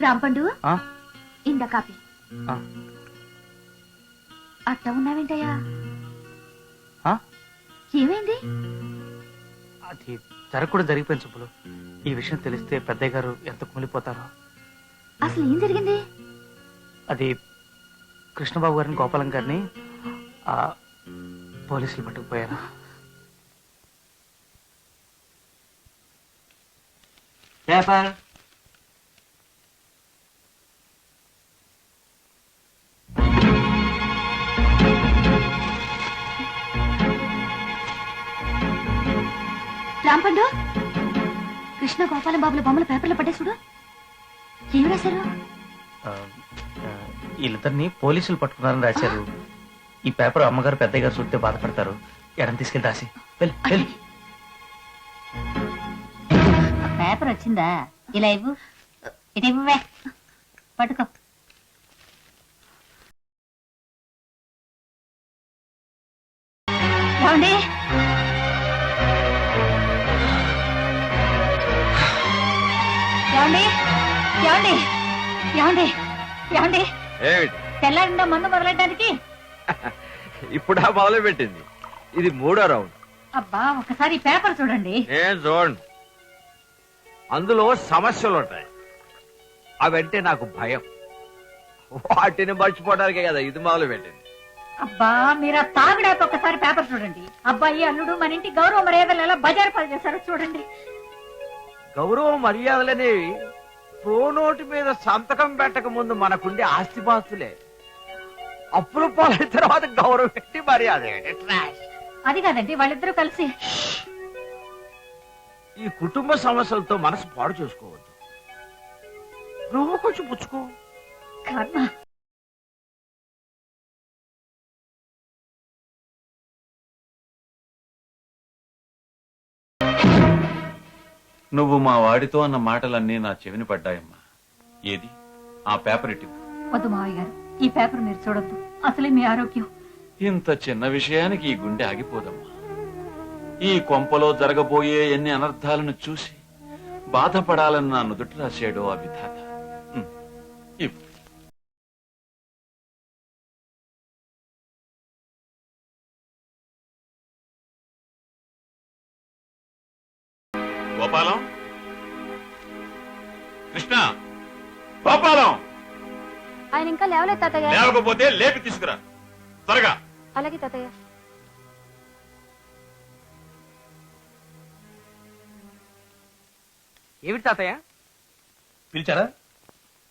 రాంపండు ఆ? ఇంద కాపీ ఆ. అట్ట ఉన్నావేంటయ్యా? ఆ? ఏమైంది? అది జరగకూడదు జరిగిపోయింది సుబ్బులు ఈ విషయం తెలిస్తే పెద్దయ్య గారు ఎంత కుమిలిపోతారో అసలు ఏం జరిగింది? అది కృష్ణబాబు గారిని గోపాలం గారిని ఆ, పోలీసులు పట్టుకుపోయారు. పేపర్ రాంపండు? కృష్ణ గోపాలం బాబుల బొమ్మలు పేపర్లో పట్టేసుడు ఏం రాశారు? వీళ్ళిద్దరిని పోలీసులు పట్టుకున్నారని రాశారు. ఈ పేపర్ అమ్మగారు పెద్దయ్య గారు చూస్తే బాధపడతారు. ఎడం తీసుకెళ్ళి రాసి. పేపర్ వచ్చిందా? ఇలా ఇవ్వు. ఇటు ఇవ్వవే. పట్టుకో. మొదలు పెట్టింది ఇది మూడో రౌండ్. అబ్బా ఒకసారి పేపర్ చూడండి. నేను చూడండి. అందులో సమస్యలు ఉంటాయి. అవంటే నాకు భయం. వాటిని మర్చిపోవడానికే కదా ఇది మొదలు పెట్టింది అబ్బా మీరు ఆ తాగుడాక ఒకసారి పేపర్ చూడండి. అబ్బాయి అల్లుడు మన ఇంటి గౌరవ మర్యాదలు ఎలా బజారు పాలు చేశారో చూడండి. గౌరవ మర్యాదలనేవి ప్రోనోటి మీద సంతకం పెట్టక ముందు మనకుండే ఆస్తిపాస్తులే. అప్పులు పాలైన తర్వాత గౌరవం పెట్టి మర్యాద. అది కాదండి వాళ్ళిద్దరూ కలిసి. ఈ కుటుంబ సమస్యలతో మనసు పాడు చేసుకోవద్దు. నువ్వు కొంచెం పుచ్చుకో. కర్మ. నువ్వు మా వాడితో అన్న మాటలన్నీ నా చెవిని పడ్డాయమ్మా. ఏది? ఆ పేపర్ ఇటు. వద్దు మావయ్య గారు. ఈ పేపర్ మీరు చూడొద్దు. అసలే మీ ఆరోగ్యం. ఇంత చిన్న విషయానికి ఈ గుండె ఆగిపోదమ్మా. ఈ కొంపలో జరగబోయే ఎన్ని అనర్థాలను చూసి బాధపడాలని నా నుదుట రాశాడో ఆ విధాత. ఇవ్వు. ఆయన ఇంకా లేవలేదు తాతయ్య. లేవకపోతే లేపి తీసుకురా. త్వరగా. అలాగే తాతయ్య. ఏమిటి తాతయ్య? పిలిచారా?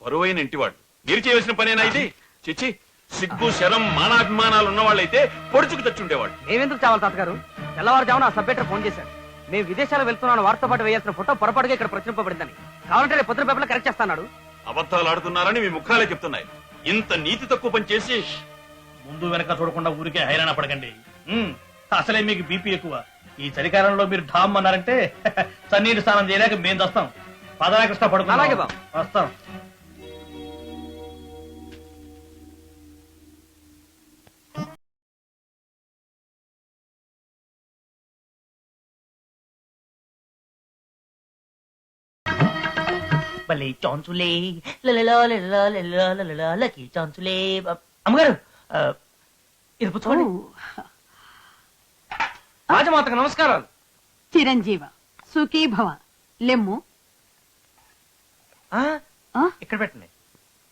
పరువైన ఇంటివాడు. మీరు చేయవలసిన పనేనా ఇది? చిచ్చి సిగ్గు శరం మానాభిమానాలు ఉన్నవాళ్ళైతే పొడుచుకు తెచ్చుండేవాడు. మేమెందుకు చావాలి తాతగారు? తెల్లవారుజామున ఆ సబ్బెటర్ ఫోన్ చేశారు. మేము విదేశాలు వెళ్తున్నాను వారితో పాటు వేయాల్సిన ఫోటో పొరపాటుగా ఇక్కడ ప్రచురింపబడిందని. కావాలంటే రేపు పొద్దున పేపర్లో కరెక్ట్ చేస్తాడు అబద్ధాలు ఆడుతున్నారని మీ ముఖాలే చెప్తున్నాయి. ఇంత నీతి తక్కువ పని చేసి ముందు వెనక చూడకుండా ఊరికే హైరాణ పడకండి. ఉమ్, అసలే మీకు బీపీ ఎక్కువ. ఈ చలికాలంలో మీరు ఢామ్ అన్నారంటే చన్నీటి స్నానం చేయలేక మేము వస్తాం పదరాకృష్ణ పడుకో అలాగే బాబు. వస్తాం. భలే చాన్సులే లకి చాన్సులే అమ్మగారు ఇది పుచ్చుకోండి రాజమాతకు నమస్కారాలు. చిరంజీవ సుఖీ భవ లెమ్ము. ఆ? ఇక్కడ పెట్టండి.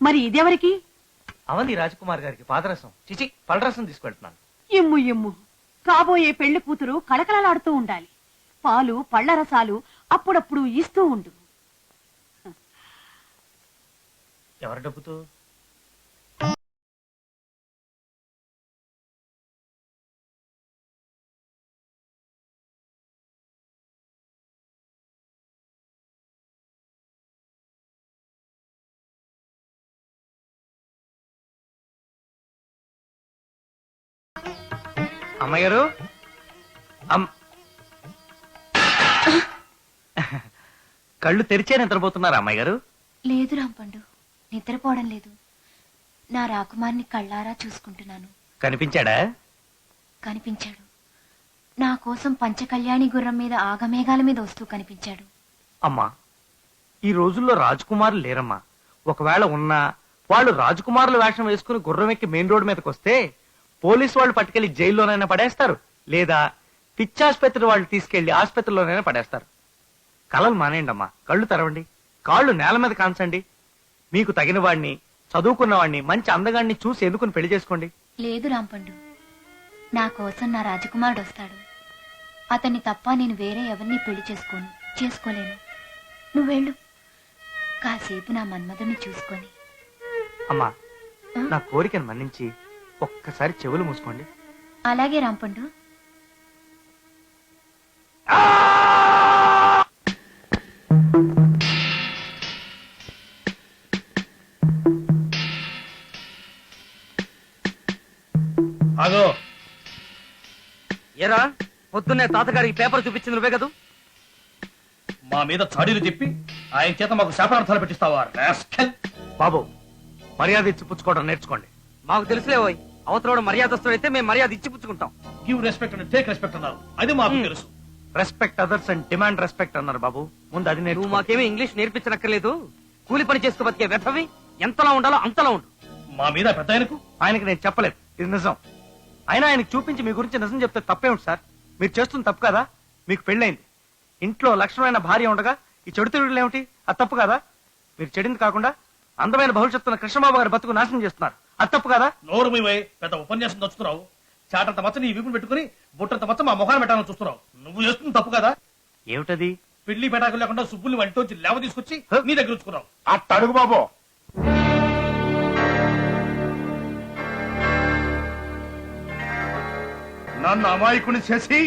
మరి ఇదెవరికి? అవంతి రాజకుమార్ గారికి పాదరసం. చిచి పలరసం తీసుకెళ్తున్నాను. ఇమ్ము ఇమ్ము కాబోయే పెళ్ళి కూతురు కళకళలాడుతూ ఉండాలి. పాలు పళ్ళ రసాలు అప్పుడప్పుడు ఇస్తూ ఉండు. ఎవరి డబ్బుతో? అమ్మగారు? అమ్- కళ్ళు తెరిచే నిద్రపోతున్నారా అమ్మాయి గారు లేదు రాంపండు. నిద్రపోవడం లేదు. నా రాకుమార్ని కళ్ళారా చూసుకుంటున్నాను. కనిపించాడా? కనిపించాడు. నా కోసం పంచకళ్యాణి గుర్రం మీద ఆగమేఘాల మీద వస్తూ కనిపించాడు. అమ్మా ఈ రోజుల్లో రాజకుమారులు లేరమ్మా. ఒకవేళ ఉన్నా వాళ్ళు రాజకుమారుల వేషం వేసుకుని గుర్రం ఎక్కి మెయిన్ రోడ్ మీదకి వస్తే పోలీసు వాళ్ళు పట్టుకెళ్ళి జైల్లోనైనా పడేస్తారు. లేదా పిచ్చాసుపత్రి వాళ్ళు తీసుకెళ్ళి ఆసుపత్రిలోనైనా పడేస్తారు. కలలు మానేయండి అమ్మా కళ్ళు తెరవండి. కాళ్ళు నేల మీద కాంచండి. మీకు తగిన వాడిని చదువుకున్న వాడిని మంచి అందగాడిని చూసి ఎన్నుకుని పెళ్ళి చేసుకోండి? లేదు రాంపండు. నా కోసం నా రాజకుమారుడు వస్తాడు. అతన్ని తప్ప నేను వేరే ఎవరిని పెళ్ళి చేసుకోను చేసుకోలేను. నువ్వు వెళ్ళు. కాసేపు నా మన్మధుని చూసుకొని. అమ్మా నా కోరికను మన్నించి ఒక్కసారి చెవులు మూసుకోండి. అలాగే రాంపండు. పొద్దున్నే తాతగారికి పేపర్ చూపించింది నువ్వే కదూ? మా మీద చాడీలు చెప్పి ఆయన చేత మాకు శాపనార్థాలు పెట్టిస్తావా. బాబు మర్యాద ఇచ్చి పుచ్చుకోవడం నేర్చుకోండి. మాకు తెలుసులే ఓయ్ అవతల మర్యాదస్తుడైతే మేము మర్యాద ఇచ్చి పుచ్చుకుంటాం. Give respect and take respect అన్నారు. అది మాకు తెలుసు. Respect others and demand respect అన్నారు బాబు. ముందు అది నువ్వు నేర్చుకో. మాకేమీ ఇంగ్లీష్ నేర్పించనక్కర్లేదు. కూలి పని చేస్తూ బతికే వ్యర్థవి ఎంతలా ఉండాలో అంతలా ఉండు. మా మీద పెద్ద ఆయనకు? ఆయనకి నేను చెప్పలేదు. ఇది నిజం. అయినా ఆయనకు చూపించి మీ గురించి నిజం చెప్తే తప్పేమిటి సార్? మీరు చేస్తుంది తప్పు కదా? మీకు పెళ్ళైంది. ఇంట్లో లక్షణమైన భార్య ఉండగా ఈ చెడు తిరుగులు ఏమిటి? అది తప్పు కదా? మీరు చెడింది కాకుండా అందమైన భవిష్యత్తున్న కృష్ణబాబు గారి బతుకు నాశనం చేస్తున్నారు. అది తప్పు కదా? నోరు మీ పెద్ద ఉపన్యాసం దచ్చుతున్నావు చాటంత మచ్చ నీ వీపును పెట్టుకుని బుట్టంత మచ్చ మా మొహాన్ని పెట్టాలని చూస్తున్నావు. నువ్వు చేస్తుంది తప్పు కదా? ఏమిటది? పెళ్ళి పెటాకులు లేకుండా సుబ్బుల్ని వంటోంచి లేవ తీసుకొచ్చి నీ దగ్గర ఉంచుకున్నావు. అట్టడుగు బాబు. నన్ను అమాయకుని చేసి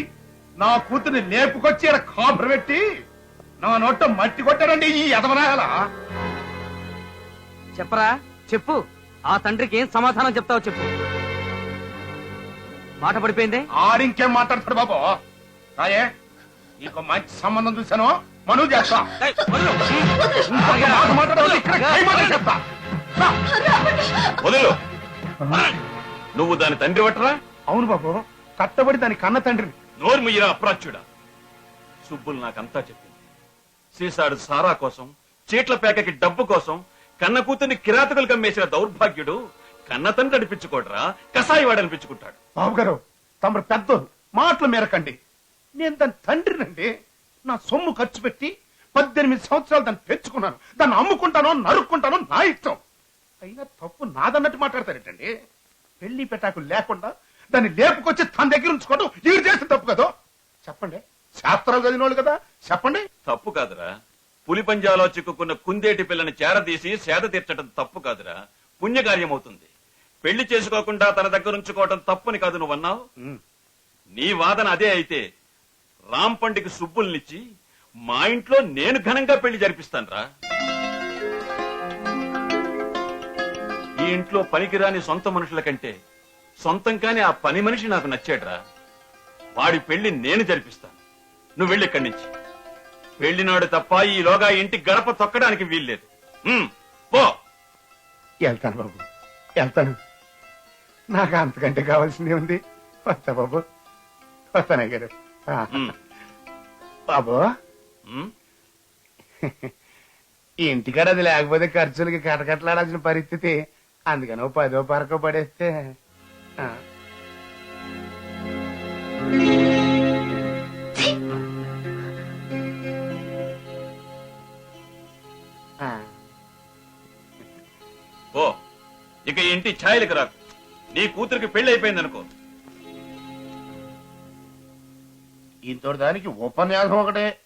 నా కూతుర్ని లేపుకొచ్చి కాపురు పెట్టి నా నోట మట్టి కొట్టారండి ఈ ఎదవనాయాల చెప్పరా? చెప్పు. ఆ తండ్రికి ఏం సమాధానం చెప్తావో చెప్పు. మాట పడిపోయిందే? ఆడింకేం మాట్లాడతాడు బాబు? రాయే నీకు మంచి సంబంధం చూశాను. మనువు చేస్తా. చెప్తా. వదిలు. నువ్వు దాని తండ్రి వట్టరా అవును బాబు. కట్టబడి దాని కన్న తండ్రిని. నోరు ముయ్యరా అప్రాచ్యుడా. సుబ్బులు నాకంతా చెప్పింది. సీసాడు సారా కోసం చీట్ల పేకకి డబ్బు కోసం కన్న కూతుర్ని కిరాతకులు కమ్మేసిన దౌర్భాగ్యుడు కన్న తండ్రి అనిపించుకోడరా కసాయి వాడు అనిపించుకుంటాడు. బాబు గారు తమరు పెద్దోరు మాటలు మేరకండి. నేను దాని తండ్రినండి. నా సొమ్ము ఖర్చు పెట్టి పద్దెనిమిది సంవత్సరాలు దాన్ని పెంచుకున్నాను. దాన్ని అమ్ముకుంటానో నరుక్కుంటానో నా ఇష్టం. అయినా తప్పు నాదన్నట్టు మాట్లాడతారేటండి? పెళ్ళి పెటాకులు లేకుండా దాన్ని లేపుకొచ్చి తన దగ్గర ఉంచుకోవడం ఈడు చేసిన తప్పు కదా? చెప్పండి. శాస్త్రాలు చదివినోళ్ళు కదా? చెప్పండి. తప్పు కాదురా. పులి పంజాలో చిక్కుకున్న కుందేటి పిల్లని చేరదీసి సేద తీర్చడం తప్పు కాదురా. పుణ్యకార్యం అవుతుంది పెళ్ళి చేసుకోకుండా తన దగ్గర ఉంచుకోవడం తప్పుని కాదు నువ్వన్నావు? నీ వాదన అదే అయితే రాంపండికి సుబ్బుల్నిచ్చి మా ఇంట్లో నేను ఘనంగా పెళ్ళి జరిపిస్తానురా. ఈ ఇంట్లో పనికిరాని సొంత మనుషుల కంటే సొంతం కాని ఆ పని మనిషి నాకు నచ్చాడురా. వాడి పెళ్ళి నేను జరిపిస్తాను. నువ్వు వెళ్ళి ఇక్కడి నుంచి. పెళ్ళినాడు తప్ప ఈలోగా ఇంటి గడప తొక్కడానికి వీల్లేదు. ఉమ్, పో. వెళ్తాను బాబు. వెళ్తాను. నాకు అంతకంటే కావాల్సింది ఉంది వస్తా బాబు. వస్తానయ్య గారు ఆ, ఉమ్, బాబు. ఉమ్. ఈ ఇంటికాడ అది లేకపోతే ఖర్చులకి కటకట్లాడాల్సిన పరిస్థితి. అందుకని ఓ పదో పరకో పడేస్తే పో ఇక ఇంటి ఛాయలకు రాకు. నీ కూతురికి పెళ్ళి అయిపోయింది అనుకో ఇంతటి దానికి ఉపన్యాసం ఒకటే.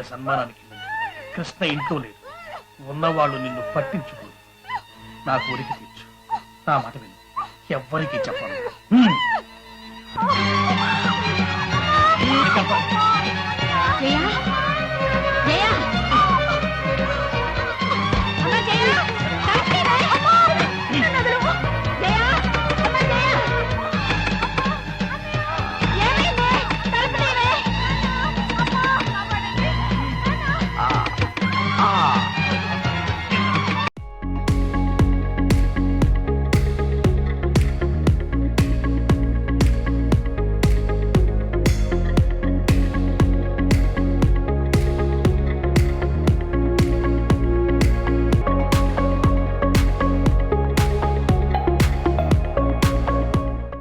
అన్నయ్య సన్మానానికి కృష్ణ ఇంట్లో లేదు. ఉన్నవాళ్ళు నిన్ను పట్టించుకోరు. నా కోరిక తీర్చు. నా మాట విను. ఎవ్వరికి చెప్పను.